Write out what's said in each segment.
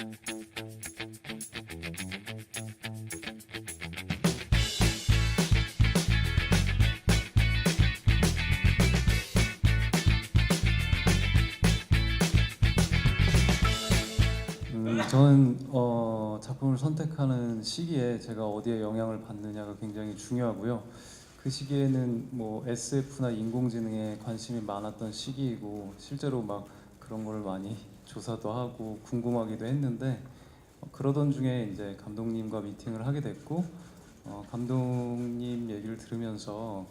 음, 저는 어, 작품을 선택하는 시기에 제가 어디에 영향을 받느냐가 굉장히 중요하고요. 그 시기에는 뭐 SF나 인공지능에 관심이 많았던 시기이고 실제로 막 그런 걸 많이 조사도 하고 궁금하기도 했는데 어, 그러던 중에 이제 감독님과 미팅을 하게 됐고 어, 감독님 얘기를 들으면서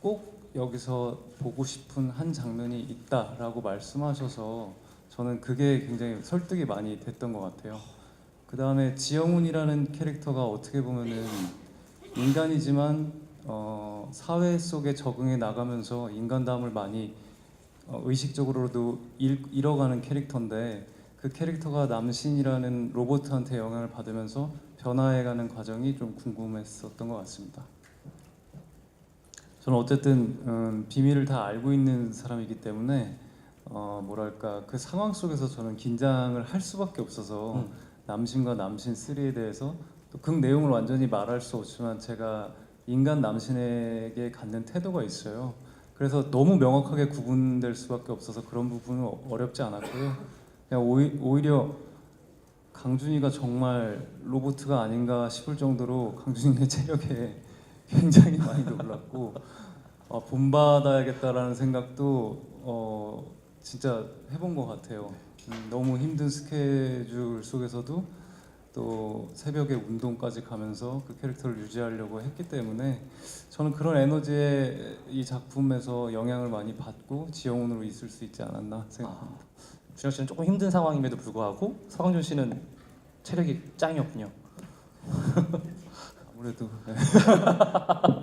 꼭 여기서 보고 싶은 한 장면이 있다라고 말씀하셔서 저는 그게 굉장히 설득이 많이 됐던 것 같아요. 그 다음에 지영훈이라는 캐릭터가 어떻게 보면은 인간이지만 어, 사회 속에 적응해 나가면서 인간다움을 많이 어, 의식적으로도 잃, 잃어가는 캐릭터인데 그 캐릭터가 남신이라는 로봇한테 영향을 받으면서 변화해가는 과정이 좀 궁금했었던 것 같습니다. 저는 어쨌든 음, 비밀을 다 알고 있는 사람이기 때문에 어, 뭐랄까 그 상황 속에서 저는 긴장을 할 수밖에 없어서 음. 남신과 남신 3에 대해서 또그 내용을 완전히 말할 수 없지만 제가 인간 남신에게 갖는 태도가 있어요. 그래서 너무 명확하게 구분될 수밖에 없어서 그런 부분은 어- 어렵지 않았고요. 그냥 오히, 오히려 강준이가 정말 로보트가 아닌가 싶을 정도로 강준이의 체력에 굉장히 많이 놀랐고 어, 본받아야겠다라는 생각도 어, 진짜 해본 것 같아요. 음, 너무 힘든 스케줄 속에서도 또 새벽에 운동까지 가면서 그 캐릭터를 유지하려고 했기 때문에 저는 그런 에너지에 이 작품에서 영향을 많이 받고 지영훈으로 있을 수 있지 않았나 생각합니다. 준영 씨는 조금 힘든 상황임에도 불구하고 서강준 씨는 체력이 짱이었군요. 아무래도 네.